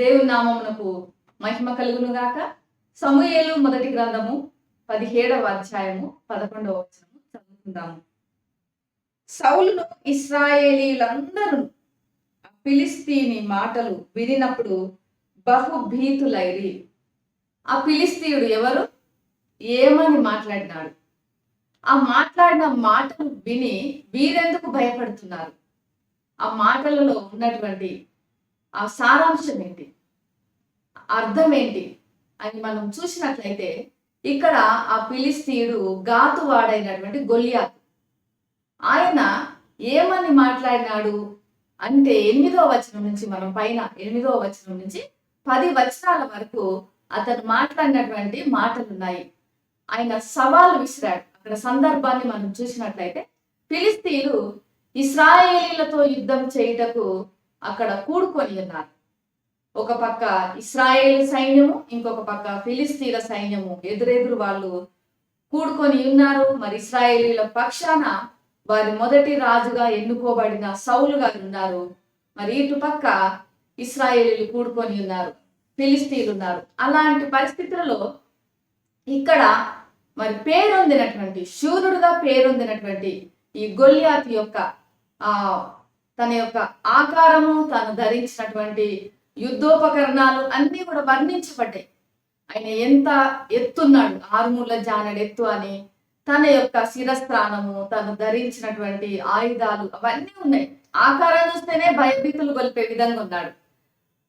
దేవుని నామమునకు మహిమ కలుగును గాక సమూయేలు మొదటి గ్రంథము పదిహేడవ అధ్యాయము పదకొండవ వచనము చదువుకుందాము. సౌలును ఇస్రాయేలీలందరూ ఆ ఫిలిస్తీని మాటలు వినినప్పుడు బహుభీతులైరి. ఆ ఫిలిస్తీయుడు ఎవరు? ఏమని మాట్లాడినాడు? ఆ మాట్లాడిన మాటలు విని వీరెందుకు భయపడుతున్నారు? ఆ మాటలలో ఉన్నటువంటి ఆ సారాంశం ఏంటి అర్థం ఏంటి అని మనం చూసినట్లయితే ఇక్కడ ఆ పిలిస్తీయుడు గాతు వాడైనటువంటి ఆయన ఏమని మాట్లాడినాడు అంటే ఎనిమిదో వచనం నుంచి మనం పైన ఎనిమిదో వచనం నుంచి పది వచనాల వరకు అతను మాట్లాడినటువంటి మాటలు ఉన్నాయి ఆయన సవాల్ విసిరాడు. అక్కడ సందర్భాన్ని మనం చూసినట్లయితే ఫిలిస్తీన్లు ఇస్రాయేలీలతో యుద్ధం చేయుటకు అక్కడ కూడుకొని ఉన్నారు. ఒక పక్క ఇస్రాయేల్ సైన్యము ఇంకొక పక్క ఫిలిస్తీన్ల సైన్యము ఎదురెదురు వాళ్ళు కూడుకొని ఉన్నారు. మరి ఇస్రాయేలీల పక్షాన వారి మొదటి రాజుగా ఎన్నుకోబడిన సౌలు గారు ఉన్నారు. మరి ఇటు పక్క ఇస్రాయేలీలు కూడుకొని ఉన్నారు ఫిలిస్తీన్లు ఉన్నారు. అలాంటి పరిస్థితులలో ఇక్కడ మరి పేరొందినటువంటి శూరుడుగా పేరొందినటువంటి ఈ గొల్లియాత్ యొక్క ఆ తన యొక్క ఆకారము తాను ధరించినటువంటి యుద్ధోపకరణాలు అన్నీ కూడా వర్ణించబడ్డాయి. ఆయన ఎంత ఎత్తున్నాడు ఆరుమూల జానడు ఎత్తు అని తన యొక్క శిరస్త్రాణము తను ధరించినటువంటి ఆయుధాలు అవన్నీ ఉన్నాయి. ఆకారం చూస్తేనే భయభీతులు గొలిపే విధంగా ఉన్నాడు.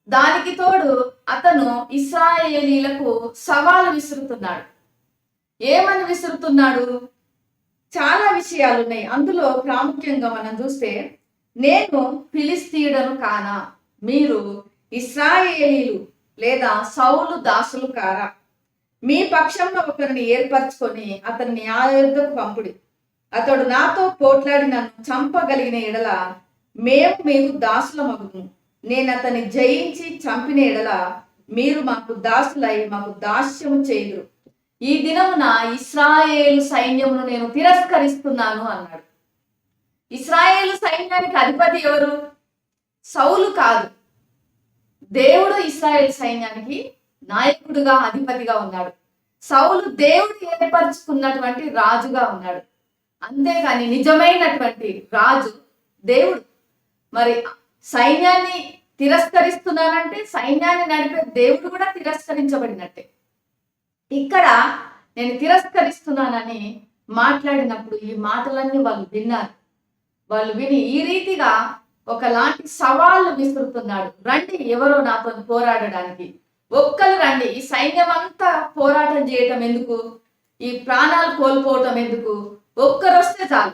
దానికి తోడు అతను ఇస్రాయేలీలకు సవాలు విసురుతున్నాడు. ఏమని విసురుతున్నాడు? చాలా విషయాలు ఉన్నాయి అందులో ప్రాముఖ్యంగా మనం చూస్తే నేను ఫిలిస్తీయుడను కానా? మీరు ఇస్రాయేలీలు లేదా సౌలు దాసులు కారా? మీ పక్షంలో ఒకరిని ఏర్పరచుకొని అతన్ని ఆ యుద్ధకు పంపుడి. అతడు నాతో పోట్లాడి నన్ను చంపగలిగిన ఎడల మేము మీకు దాసుల మగుము నేను అతన్ని జయించి చంపిన ఎడల మీరు మాకు దాసులై మాకు దాస్యము చేయుదురు. ఈ దినమున ఇస్రాయేలు సైన్యమును నేను తిరస్కరిస్తున్నాను అన్నాడు. ఇస్రాయేల్ సైన్యానికి అధిపతి ఎవరు? సౌలు కాదు. దేవుడు ఇస్రాయేల్ సైన్యానికి నాయకుడుగా అధిపతిగా ఉన్నాడు. సౌలు దేవుడు ఏర్పరచుకున్నటువంటి రాజుగా ఉన్నాడు. అంతేకాని నిజమైనటువంటి రాజు దేవుడు. మరి సైన్యాన్ని తిరస్కరిస్తున్నానంటే సైన్యాన్ని నడిపే దేవుడు కూడా తిరస్కరించబడినట్టే. ఇక్కడ నేను తిరస్కరిస్తున్నానని మాట్లాడినప్పుడు ఈ మాటలన్నీ వాళ్ళు విన్నారు. వాళ్ళు విని ఈ రీతిగా ఒకలాంటి సవాళ్ళు విసురుతున్నాడు. రండి ఎవరో నాతో పోరాడడానికి. ఒక్కరు రండి ఈ సైన్యం అంతా పోరాటం చేయటం ఎందుకు? ఈ ప్రాణాలు కోల్పోవటం ఎందుకు? ఒక్కరు వస్తే చాలు.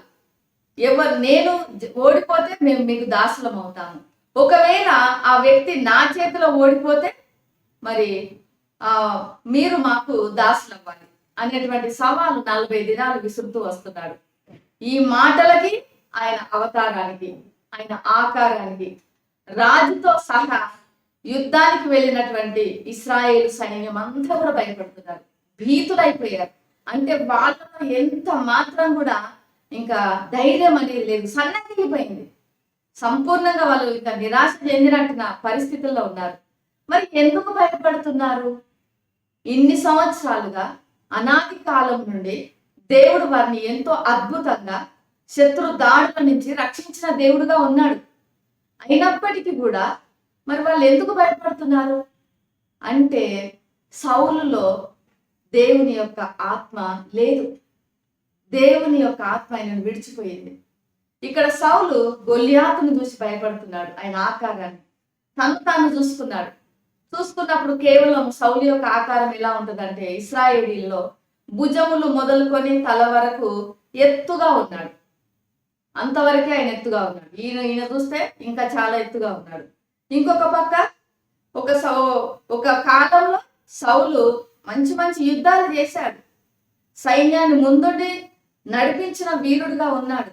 ఎవరు నేను ఓడిపోతే మేము మీకు దాసులం అవుతాము. ఒకవేళ ఆ వ్యక్తి నా చేతిలో ఓడిపోతే మరి ఆ మీరు మాకు దాసులు అవ్వాలి అనేటువంటి సవాలు నలభై దినాలు విసురుతూ వస్తున్నాడు. ఈ మాటలకి ఆయన అవతారానికి ఆయన ఆకారానికి రాజుతో సహా యుద్ధానికి వెళ్ళినటువంటి ఇస్రాయేల్ సైన్యం అంతా కూడా భయపడుతున్నారు. భీతులైపోయారు. అంటే వాళ్ళలో ఎంత మాత్రం కూడా ఇంకా ధైర్యం అనేది లేదు. సన్నగిలిపోయింది. సంపూర్ణంగా వాళ్ళు ఇంకా నిరాశ చెందినట్టు పరిస్థితుల్లో ఉన్నారు. మరి ఎందుకు భయపడుతున్నారు? ఇన్ని సంవత్సరాలుగా అనాది కాలం నుండి దేవుడు వారిని ఎంతో అద్భుతంగా శత్రు దాడుల నుంచి రక్షించిన దేవుడుగా ఉన్నాడు. అయినప్పటికీ కూడా మరి వాళ్ళు ఎందుకు భయపడుతున్నారు? అంటే సౌలులో దేవుని యొక్క ఆత్మ లేదు. దేవుని యొక్క ఆత్మ ఆయనను విడిచిపోయింది. ఇక్కడ సౌలు గొల్లియాతును చూసి భయపడుతున్నాడు ఆయన ఆకారాన్ని. తను తాను చూసుకున్నాడు. చూసుకున్నప్పుడు కేవలం సౌలు యొక్క ఆకారం ఎలా ఉంటుందంటే ఇస్రాయేలీల్లో భుజములు మొదలుకొని తల వరకు ఎత్తుగా ఉన్నాడు. అంతవరకే ఆయన ఎత్తుగా ఉన్నాడు. ఈయన ఈయన చూస్తే ఇంకా చాలా ఎత్తుగా ఉన్నాడు. ఇంకొక పక్క ఒక సౌ ఒక కాలంలో సౌలు మంచి మంచి యుద్ధాలు చేశాడు. సైన్యాన్ని ముందుండి నడిపించిన వీరుడుగా ఉన్నాడు.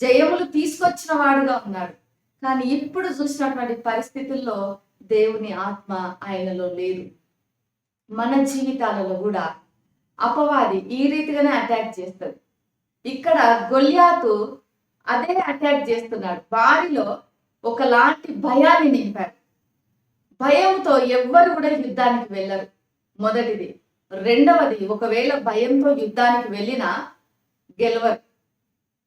జయములు తీసుకొచ్చిన వాడుగా ఉన్నాడు. కానీ ఇప్పుడు చూసినటువంటి పరిస్థితుల్లో దేవుని ఆత్మ ఆయనలో లేదు. మన జీవితాలలో కూడా అపవాది ఈ రీతిగానే అటాక్ చేస్తుంది. ఇక్కడ గొల్యాతు అదే అటాక్ చేస్తున్నాడు. వారిలో ఒకలాంటి భయాన్ని నింపాడు. భయంతో ఎవ్వరు కూడా యుద్ధానికి వెళ్ళరు. మొదటిది. రెండవది ఒకవేళ భయంతో యుద్ధానికి వెళ్ళినా గెలవరు.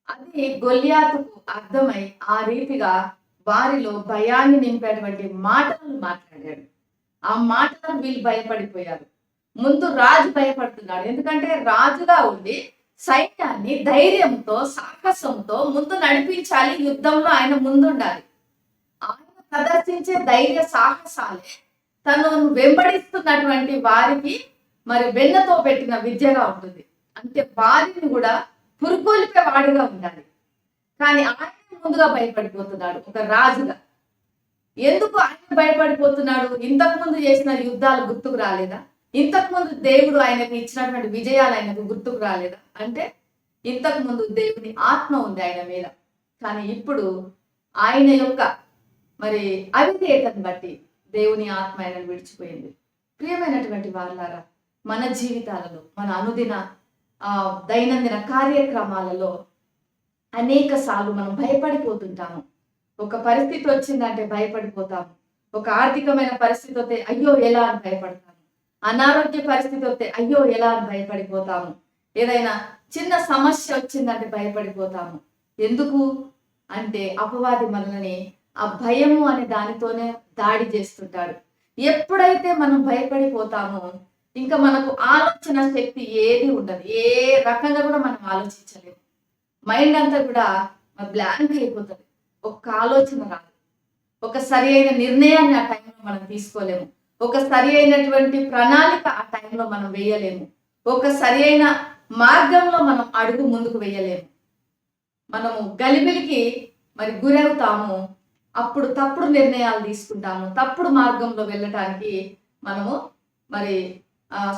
అది గొల్యాతుకు అర్థమై ఆ రీతిగా వారిలో భయాన్ని నింపేటువంటి మాటలను మాట్లాడాడు. ఆ మాటలను వీళ్ళు భయపడిపోయారు. ముందు రాజు భయపడుతున్నాడు. ఎందుకంటే రాజుగా ఉండి సైన్యాన్ని ధైర్యంతో సాహసంతో ముందు నడిపించాలి. యుద్ధంలో ఆయన ముందుండాలి. ఆయన ప్రదర్శించే ధైర్య సాహసాలే. తను వెంబడిస్తున్నటువంటి వారికి మరి వెన్నతో పెట్టిన విద్యగా ఉంటుంది. అంటే వారిని కూడా పురుకోలిపే వాడిగా ఉండాలి. కానీ ఆయన ముందుగా భయపడిపోతున్నాడు ఒక రాజుగా. ఎందుకు ఆయన భయపడిపోతున్నాడు? ఇంతకు ముందు చేసిన యుద్ధాలు గుర్తుకు రాలేదా? ఇంతకు ముందు దేవుడు ఆయనకు ఇచ్చినటువంటి విజయాలు ఆయనకు గుర్తుకు రాలేదా? అంటే ఇంతకు ముందు దేవుని ఆత్మ ఉంది ఆయన మీద. కానీ ఇప్పుడు ఆయన యొక్క మరి అవిధేయతను బట్టి దేవుని ఆత్మ ఆయనను విడిచిపోయింది. ప్రియమైనటువంటి వారులారా మన జీవితాలలో మన అనుదిన ఆ, దైనందిన కార్యక్రమాలలో అనేక సార్లు మనం భయపడిపోతుంటాము. ఒక పరిస్థితి వచ్చిందంటే భయపడిపోతాము. ఒక ఆర్థికమైన పరిస్థితి వస్తే అయ్యో ఎలా అని భయపడతాము అనారోగ్య పరిస్థితి వస్తే అయ్యో ఎలా అని భయపడిపోతాము. ఏదైనా చిన్న సమస్య వచ్చిందంటే భయపడిపోతాము. ఎందుకు? అంటే అపవాది మనల్ని ఆ భయము అనే దానితోనే దాడి చేస్తుంటాడు. ఎప్పుడైతే మనం భయపడిపోతామో ఇంకా మనకు ఆలోచన శక్తి ఏది ఉండదు. ఏ రకంగా కూడా మనం ఆలోచించలేము. మైండ్ అంతా కూడా బ్లాంక్ అయిపోతుంది. ఒక్క ఆలోచన రాదు. ఒక సరి అయిన నిర్ణయాన్ని ఆ టైంలో మనం తీసుకోలేము. ఒక సరి అయినటువంటి ప్రణాళిక ఆ టైంలో మనం వేయలేము. ఒక సరి అయిన మార్గంలో మనం అడుగు ముందుకు వేయలేము. మనము గలిబిలికి మరి గురవుతాము. అప్పుడు తప్పుడు నిర్ణయాలు తీసుకుంటాము. తప్పుడు మార్గంలో వెళ్ళటానికి మనము మరి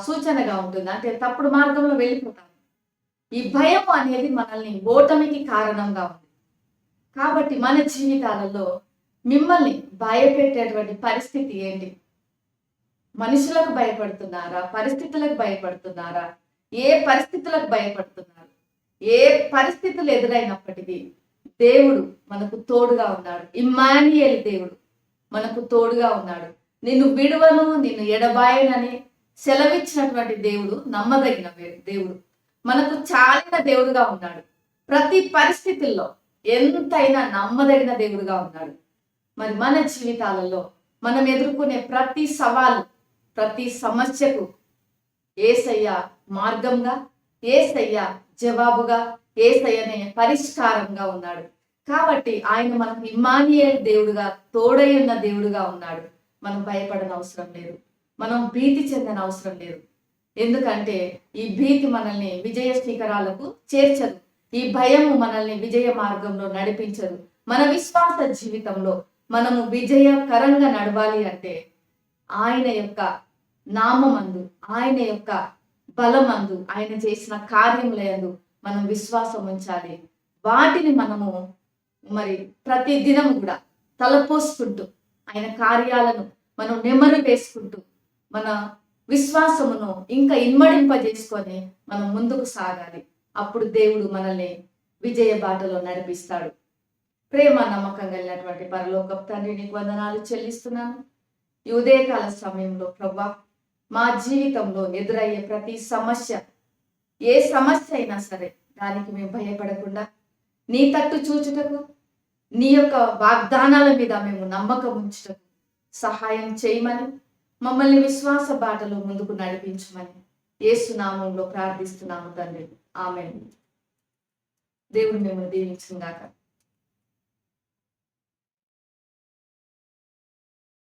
సూచనగా ఉంటుంది. అంటే తప్పుడు మార్గంలో వెళ్ళిపోతాము. ఈ భయం అనేది మనల్ని ఓటమికి కారణంగా ఉంది. కాబట్టి మన జీవితాలలో మిమ్మల్ని భయపెట్టేటువంటి పరిస్థితి ఏంటి? మనుషులకు భయపడుతున్నారా? పరిస్థితులకు భయపడుతున్నారా? ఏ పరిస్థితులకు భయపడుతున్నారు? ఏ పరిస్థితులు ఎదురైనప్పటికీ దేవుడు మనకు తోడుగా ఉన్నాడు. ఇమ్మానియల్ దేవుడు మనకు తోడుగా ఉన్నాడు. నిన్ను విడువను నిన్ను ఎడబాయనని సెలవిచ్చినటువంటి దేవుడు నమ్మదగిన దేవుడు. మనకు చాలిన దేవుడుగా ఉన్నాడు. ప్రతి పరిస్థితుల్లో ఎంతైనా నమ్మదగిన దేవుడుగా ఉన్నాడు. మరి మన జీవితాలలో మనం ఎదుర్కొనే ప్రతి సవాలు ప్రతి సమస్యకు ఏసయ్య మార్గంగా ఏసయ్య జవాబుగా ఏసయ్యనే పరిష్కారంగా ఉన్నాడు. కాబట్టి ఆయన మనకు ఇమానియల్ దేవుడుగా తోడయున్న దేవుడుగా ఉన్నాడు. మనం భయపడన అవసరం లేదు. మనం భీతి చెందన అవసరం లేదు. ఎందుకంటే ఈ భీతి మనల్ని విజయ శిఖరాలకు చేర్చదు. ఈ భయము మనల్ని విజయ మార్గంలో నడిపించదు. మన విశ్వాస జీవితంలో మనము విజయకరంగా నడవాలి అంటే ఆయన యొక్క నామమందు ఆయన యొక్క బలమందు ఆయన చేసిన కార్యములందు మనం విశ్వాసం ఉంచాలి. వాటిని మనము మరి ప్రతి దినం కూడా తలపోసుకుంటూ ఆయన కార్యాలను మనం నెమరు వేసుకుంటూ మన విశ్వాసమును ఇంకా ఇమ్మడింపజేసుకొని మనం ముందుకు సాగాలి. అప్పుడు దేవుడు మనల్ని విజయ బాటలో నడిపిస్తాడు. ప్రేమ నమ్మకం కలిగినటువంటి పరలోక తండ్రి నీకు వందనాలు చెల్లిస్తున్నాను. ఈ ఉదయకాల సమయంలో ప్రభా మా జీవితంలో ఎదురయ్యే ప్రతి సమస్య ఏ సమస్య అయినా సరే దానికి మేము భయపడకుండా నీ తట్టు చూచుటకు నీ యొక్క వాగ్దానాల మీద మేము నమ్మకం ఉంచుటకు సహాయం చేయమని మమ్మల్ని విశ్వాస బాటలో ముందుకు నడిపించమని ఏసునామంలో ప్రార్థిస్తున్నాము తండ్రి. ఆమె దేవుడు మిమ్మల్ని దీవించుగాక